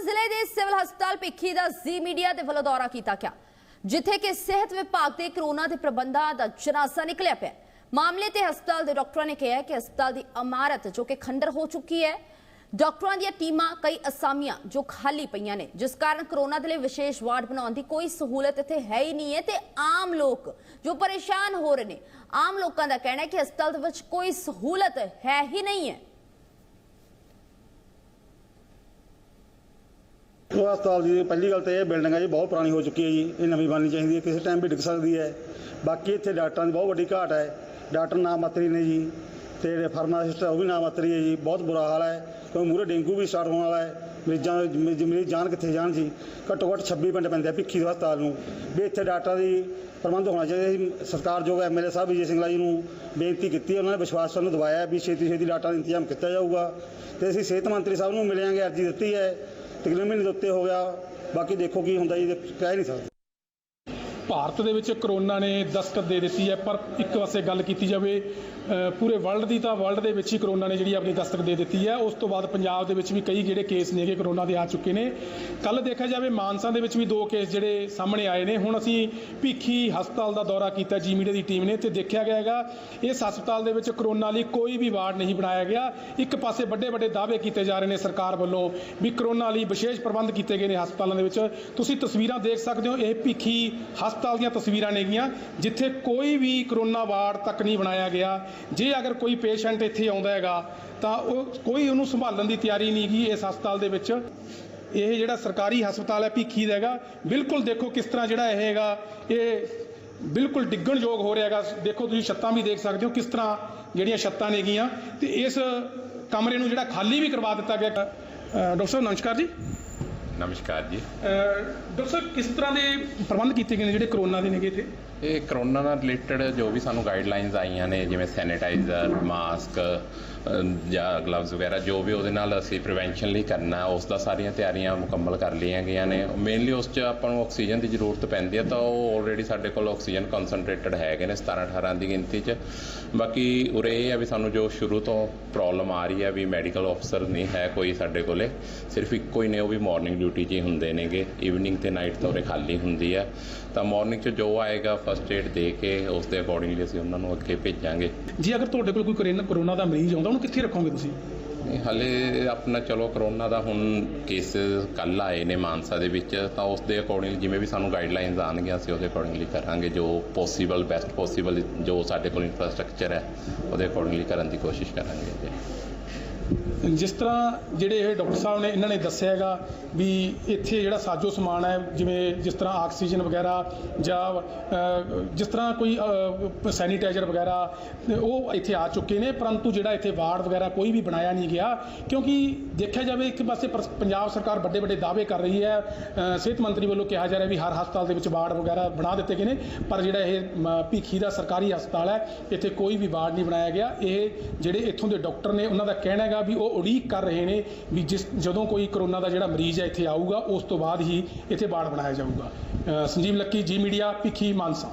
ਜ਼ਿਲ੍ਹੇ ਦੇ ਸਿਵਲ ਹਸਪਤਾਲ ਭਿੱਖੀ ਦਾ ਜ਼ੀ ਮੀਡੀਆ ਦੇ ਵੱਲੋਂ ਦੌਰਾ ਕੀਤਾ ਗਿਆ, ਜਿੱਥੇ ਕਿ ਸਿਹਤ ਵਿਭਾਗ ਦੇ ਕਰੋਨਾ ਦੇ ਪ੍ਰਬੰਧਾਂ ਦਾ ਜਨਾਸਾ ਨਿਕਲਿਆ ਪਿਆ। ਮਾਮਲੇ ਤੇ ਹਸਪਤਾਲ ਦੇ ਡਾਕਟਰਾਂ ਨੇ ਕਿਹਾ ਕਿ ਹਸਪਤਾਲ ਦੀ ਇਮਾਰਤ ਜੋ ਕਿ ਖੰਡਰ ਹੋ ਚੁੱਕੀ ਹੈ, ਡਾਕਟਰਾਂ ਦੀਆਂ ਟੀਮਾਂ ਕਈ ਅਸਾਮੀਆਂ ਜੋ ਖਾਲੀ ਪਈਆਂ ਨੇ, ਜਿਸ ਕਾਰਨ ਕਰੋਨਾ ਦੇ ਲਈ ਵਿਸ਼ੇਸ਼ ਵਾਰਡ ਬਣਾਉਣ ਦੀ ਕੋਈ ਸਹੂਲਤ ਇੱਥੇ ਹੈ ਹੀ ਨਹੀਂ ਹੈ ਤੇ ਆਮ ਲੋਕ ਜੋ ਪਰੇਸ਼ਾਨ ਹੋ ਰਹੇ ਨੇ, ਆਮ ਲੋਕਾਂ ਦਾ ਕਹਿਣਾ ਹੈ ਕਿ ਹਸਪਤਾਲ ਦੇ ਵਿੱਚ ਕੋਈ ਸਹੂਲਤ ਹੈ ਹੀ ਨਹੀਂ ਹੈ। ਉਹ ਹਸਪਤਾਲ ਦੀ ਪਹਿਲੀ ਗੱਲ ਤਾਂ ਇਹ ਬਿਲਡਿੰਗ ਹੈ ਜੀ, ਬਹੁਤ ਪੁਰਾਣੀ ਹੋ ਚੁੱਕੀ ਹੈ ਜੀ। ਇਹ ਨਵੀਂ ਬਣਨੀ ਚਾਹੀਦੀ ਹੈ, ਕਿਸੇ ਟਾਈਮ ਵੀ ਡਿੱਗ ਸਕਦੀ ਹੈ। ਬਾਕੀ ਇੱਥੇ ਡਾਕਟਰਾਂ ਦੀ ਬਹੁਤ ਵੱਡੀ ਘਾਟ ਹੈ। ਡਾਕਟਰ ਨਾ ਮਾਤਰੀ ਨੇ ਜੀ, ਤੇ ਜਿਹੜੇ ਫਾਰਮਾਸਿਸਟ ਉਹ ਵੀ ਨਾ ਮਾਤਰੀ ਹੈ ਜੀ। ਬਹੁਤ ਬੁਰਾ ਹਾਲ ਹੈ, ਕਿਉਂਕਿ ਮੂਰੇ ਡੇਂਗੂ ਵੀ ਸਟਾਰਟ ਹੋਣ ਵਾਲਾ ਹੈ। ਮਰੀਜ਼ਾਂ ਮਰੀਜ਼ ਜਾਣ ਕਿੱਥੇ ਜਾਣ ਜੀ ਘੱਟੋ ਘੱਟ 26 ਪਿੰਡ ਪੈਂਦੇ ਆ ਭਿੱਖੀ ਦੇ ਹਸਪਤਾਲ ਨੂੰ। ਵੀ ਇੱਥੇ ਡਾਕਟਰਾਂ ਦੀ ਪ੍ਰਬੰਧ ਹੋਣਾ ਚਾਹੀਦਾ ਸੀ ਸਰਕਾਰ ਜੋ ਐਮਐਲਏ ਸਾਹਿਬ ਵਿਜੇ ਸਿੰਘਲਾ ਜੀ ਨੂੰ ਬੇਨਤੀ ਕੀਤੀ ਉਹਨਾਂ ਨੇ ਵਿਸ਼ਵਾਸ ਸਾਨੂੰ ਦਵਾਇਆ ਵੀ ਛੇਤੀ ਛੇਤੀ ਡਾਕਟਰਾਂ ਦਾ ਇੰਤਜ਼ਾਮ ਕੀਤਾ ਜਾਊਗਾ। ਤੇ ਅਸੀਂ ਸਿਹਤ ਮੰਤਰੀ ਸਾਹਿਬ ਨੂੰ ਮਿਲਿਆਂਗੇ ਅਰਜ਼ੀ ਦਿੱਤੀ ਹੈ। ਤਕਰੀਬਨ ਮਹੀਨੇ ਦੇ ਉੱਤੇ ਹੋ ਗਿਆ। ਬਾਕੀ ਦੇਖੋ ਕੀ ਹੁੰਦਾ ਜੀ ਕਹਿ ਨਹੀਂ ਸਕਦੇ। ਭਾਰਤ ਦੇ ਵਿੱਚ ਕਰੋਨਾ ਨੇ ਦਸਤਕ ਦੇ ਦਿੱਤੀ ਹੈ, ਪਰ ਇੱਕ ਪਾਸੇ ਗੱਲ ਕੀਤੀ ਜਾਵੇ ਪੂਰੇ ਵਰਲਡ ਦੀ ਤਾਂ ਵਰਲਡ ਦੇ ਵਿੱਚ ਹੀ ਕਰੋਨਾ ਨੇ ਜਿਹੜੀ ਆਪਣੀ ਦਸਤਕ ਦੇ ਦਿੱਤੀ ਹੈ। ਉਸ ਤੋਂ ਬਾਅਦ ਪੰਜਾਬ ਦੇ ਵਿੱਚ ਵੀ ਕਈ ਜਿਹੜੇ ਕੇਸ ਨੇਗੇ ਕਰੋਨਾ ਦੇ ਆ ਚੁੱਕੇ ਨੇ। ਕੱਲ ਦੇਖਿਆ ਜਾਵੇ, ਮਾਨਸਾ ਦੇ ਵਿੱਚ ਵੀ ਦੋ ਕੇਸ ਜਿਹੜੇ ਸਾਹਮਣੇ ਆਏ ਨੇ। ਹੁਣ ਅਸੀਂ ਭੀਖੀ ਹਸਪਤਾਲ ਦਾ ਦੌਰਾ ਕੀਤਾ ਜੀ ਮੀਡੀਆ ਦੀ ਟੀਮ ਨੇ ਤੇ ਦੇਖਿਆ ਗਿਆ ਹੈਗਾ, ਇਸ ਹਸਪਤਾਲ ਦੇ ਵਿੱਚ ਕਰੋਨਾ ਲਈ ਕੋਈ ਵੀ ਵਾਰਡ ਨਹੀਂ ਬਣਾਇਆ ਗਿਆ। ਇੱਕ ਪਾਸੇ ਵੱਡੇ ਵੱਡੇ ਦਾਅਵੇ ਕੀਤੇ ਜਾ ਰਹੇ ਨੇ ਸਰਕਾਰ ਵੱਲੋਂ ਵੀ ਕਰੋਨਾ ਲਈ ਵਿਸ਼ੇਸ਼ ਪ੍ਰਬੰਧ ਕੀਤੇ ਗਏ ਨੇ ਹਸਪਤਾਲਾਂ ਦੇ ਵਿੱਚ। ਤੁਸੀਂ ਤਸਵੀਰਾਂ ਦੇਖ ਸਕਦੇ ਹੋ, ਇਹ ਭੀਖੀ ਹਸਪਤਾਲ ਹਸਪਤਾਲ ਦੀਆਂ ਤਸਵੀਰਾਂ ਨੇਗੀਆਂ ਜਿੱਥੇ ਕੋਈ ਵੀ ਕਰੋਨਾ ਵਾਰਡ ਤੱਕ ਨਹੀਂ ਬਣਾਇਆ ਗਿਆ। ਜੇ ਅਗਰ ਕੋਈ ਪੇਸ਼ੈਂਟ ਇੱਥੇ ਆਉਂਦਾ ਹੈਗਾ, ਤਾਂ ਉਹ ਕੋਈ ਉਹਨੂੰ ਸੰਭਾਲਣ ਦੀ ਤਿਆਰੀ ਨਹੀਂ ਗੀ ਇਸ ਹਸਪਤਾਲ ਦੇ ਵਿੱਚ। ਇਹ ਜਿਹੜਾ ਸਰਕਾਰੀ ਹਸਪਤਾਲ ਹੈ, ਭੀਖੀ ਦਾ ਹੈਗਾ। ਬਿਲਕੁਲ ਦੇਖੋ ਕਿਸ ਤਰ੍ਹਾਂ ਜਿਹੜਾ ਇਹ ਹੈਗਾ, ਇਹ ਬਿਲਕੁਲ ਡਿੱਗਣ ਯੋਗ ਹੋ ਰਿਹਾ ਹੈਗਾ। ਦੇਖੋ ਤੁਸੀਂ ਛੱਤਾਂ ਵੀ ਦੇਖ ਸਕਦੇ ਹੋ ਕਿਸ ਤਰ੍ਹਾਂ ਜਿਹੜੀਆਂ ਛੱਤਾਂ ਨੇਗੀਆਂ ਤੇ ਇਸ ਕਮਰੇ ਨੂੰ ਜਿਹੜਾ ਖਾਲੀ ਵੀ ਕਰਵਾ ਦਿੱਤਾ ਗਿਆ। ਡਾਕਟਰ ਸਾਹਿਬ, ਨਮਸਕਾਰ ਜੀ। ਨਮਸਕਾਰ ਜੀ। ਡਾਕਟਰ ਕਿਸ ਤਰ੍ਹਾਂ ਦੇ ਪ੍ਰਬੰਧ ਕੀਤੇ ਗਏ ਨੇ ਜਿਹੜੇ ਕਰੋਨਾ ਦੇ ਨੇਗੇ ਇੱਥੇ? ਇਹ ਕਰੋਨਾ ਨਾਲ ਰਿਲੇਟਡ ਜੋ ਵੀ ਸਾਨੂੰ ਗਾਈਡਲਾਈਨਸ ਆਈਆਂ ਨੇ ਜਿਵੇਂ ਸੈਨੀਟਾਈਜ਼ਰ ਮਾਸਕ ਜਾਂ ਗਲਵਜ਼ ਵਗੈਰਾ ਜੋ ਵੀ ਉਹਦੇ ਨਾਲ ਅਸੀਂ ਪ੍ਰੀਵੈਂਸ਼ਨ ਲਈ ਕਰਨਾ, ਉਸ ਦਾ ਸਾਰੀਆਂ ਤਿਆਰੀਆਂ ਮੁਕੰਮਲ ਕਰ ਲਈਆਂ ਗਈਆਂ ਨੇ। ਮੇਨਲੀ ਉਸ 'ਚ ਆਪਾਂ ਨੂੰ ਆਕਸੀਜਨ ਦੀ ਜ਼ਰੂਰਤ ਪੈਂਦੀ ਹੈ, ਤਾਂ ਉਹ ਆਲਰੇਡੀ ਸਾਡੇ ਕੋਲ ਆਕਸੀਜਨ ਕਨਸੈਂਟਰੇਟਡ ਹੈਗੇ ਨੇ 17 18 ਦੀ ਗਿਣਤੀ 'ਚ। ਬਾਕੀ ਉਰੇ ਇਹ ਆ ਵੀ ਸਾਨੂੰ ਜੋ ਸ਼ੁਰੂ ਤੋਂ ਪ੍ਰੋਬਲਮ ਆ ਰਹੀ ਹੈ ਵੀ ਮੈਡੀਕਲ ਅਫਸਰ ਨਹੀਂ ਹੈ ਕੋਈ ਸਾਡੇ ਕੋਲੇ, ਸਿਰਫ ਇੱਕੋ ਹੀ ਨੇ, ਉਹ ਵੀ ਮਾਰਨਿੰਗ ਡਿਊਟੀ 'ਚ ਹੀ ਹੁੰਦੇ ਨੇਗੇ। ਈਵਨਿੰਗ ਤੇ ਨਾਈਟ ਤਾਂ ਉਰੇ ਖਾਲੀ ਹੁੰਦੀ ਹੈ। ਤਾਂ ਮਾਰਨਿੰਗ 'ਚ ਜੋ ਆਏਗਾ ਫਸਟ ਏਡ ਦੇ ਕੇ, ਉਸ ਦੇ ਅਕੋਰਡਿੰਗਲੀ ਅਸੀਂ ਉਹਨਾਂ ਨੂੰ ਅੱਗੇ ਭੇਜਾਂਗੇ। ਜੀ, ਅਗਰ ਤੁਹਾਡੇ ਕੋਲ ਕੋਈ ਕਰੋਨਾ- ਕਰੋਨਾ ਦਾ ਮਰੀਜ਼ ਆਉਂਦਾ ਉਹਨੂੰ ਕਿੱਥੇ ਰੱਖੋਗੇ ਤੁਸੀਂ? ਨਹੀਂ, ਹਲੇ ਆਪਣਾ ਚਲੋ ਕਰੋਨਾ ਦਾ ਹੁਣ ਕੇਸ ਕੱਲ ਆਏ ਨੇ ਮਾਨਸਾ ਦੇ ਵਿੱਚ ਤਾਂ ਉਸ ਦੇ ਅਕੋਰਡਿੰਗ ਜਿਵੇਂ ਵੀ ਸਾਨੂੰ ਗਾਈਡਲਾਈਨਸ ਆਉਣਗੀਆਂ ਅਸੀਂ ਉਹਦੇ ਅਕੋਰਡਿੰਗਲੀ ਕਰਾਂਗੇ ਜੋ ਪੋਸੀਬਲ ਬੈਸਟ ਪੋਸੀਬਲ ਜੋ ਸਾਡੇ ਕੋਲ ਇਨਫਰਾਸਟ੍ਰਕਚਰ ਹੈ ਉਹਦੇ ਅਕੋਰਡਿੰਗਲੀ ਕਰਨ ਦੀ ਕੋਸ਼ਿਸ਼ ਕਰਾਂਗੇ ਜੀ। ਜਿਸ ਤਰ੍ਹਾਂ ਜਿਹੜੇ ਇਹ ਡਾਕਟਰ ਸਾਹਿਬ ਨੇ ਇਹਨਾਂ ਨੇ ਦੱਸਿਆ ਹੈਗਾ ਵੀ ਇੱਥੇ ਜਿਹੜਾ ਸਾਜੋ ਸਮਾਨ ਹੈ ਜਿਵੇਂ ਜਿਸ ਤਰ੍ਹਾਂ ਆਕਸੀਜਨ ਵਗੈਰਾ ਜਾਂ ਜਿਸ ਤਰ੍ਹਾਂ ਕੋਈ ਸੈਨੀਟਾਈਜ਼ਰ ਵਗੈਰਾ ਉਹ ਇੱਥੇ ਆ ਚੁੱਕੇ ਨੇ ਪਰੰਤੂ ਜਿਹੜਾ ਇੱਥੇ ਵਾਰਡ ਵਗੈਰਾ ਕੋਈ ਵੀ ਬਣਾਇਆ ਨਹੀਂ ਗਿਆ ਕਿਉਂਕਿ ਦੇਖਿਆ ਜਾਵੇ ਇੱਕ ਪਾਸੇ ਪਰ- ਪੰਜਾਬ ਸਰਕਾਰ ਵੱਡੇ ਵੱਡੇ ਦਾਅਵੇ ਕਰ ਰਹੀ ਹੈ ਸਿਹਤ ਮੰਤਰੀ ਵੱਲੋਂ ਕਿਹਾ ਜਾ ਰਿਹਾ ਵੀ ਹਰ ਹਸਪਤਾਲ ਦੇ ਵਿੱਚ ਵਾਰਡ ਵਗੈਰਾ ਬਣਾ ਦਿੱਤੇ ਗਏ ਨੇ ਪਰ ਜਿਹੜਾ ਇਹ ਮ, ਭੀਖੀ ਦਾ ਸਰਕਾਰੀ ਹਸਪਤਾਲ ਹੈ ਇੱਥੇ ਕੋਈ ਵੀ ਵਾਰਡ ਨਹੀਂ ਬਣਾਇਆ ਗਿਆ ਇਹ ਜਿਹੜੇ ਇੱਥੋਂ ਦੇ ਡਾਕਟਰ ਨੇ ਉਹਨਾਂ ਦਾ ਕਹਿਣਾ ਹੈਗਾ ਵੀ ਉਹ ਉਡੀਕ ਕਰ ਰਹੇ ਨੇ ਵੀ ਜਿਸ ਜਦੋਂ ਕੋਈ ਕਰੋਨਾ ਦਾ ਜਿਹੜਾ ਮਰੀਜ਼ ਹੈ ਇੱਥੇ ਆਊਗਾ, ਉਸ ਤੋਂ ਬਾਅਦ ਹੀ ਇੱਥੇ ਵਾਰਡ ਬਣਾਇਆ ਜਾਊਗਾ। ਸੰਜੀਵ ਲੱਕੀ, ਜੀ ਮੀਡੀਆ, ਭਿੱਖੀ ਮਾਨਸਾ।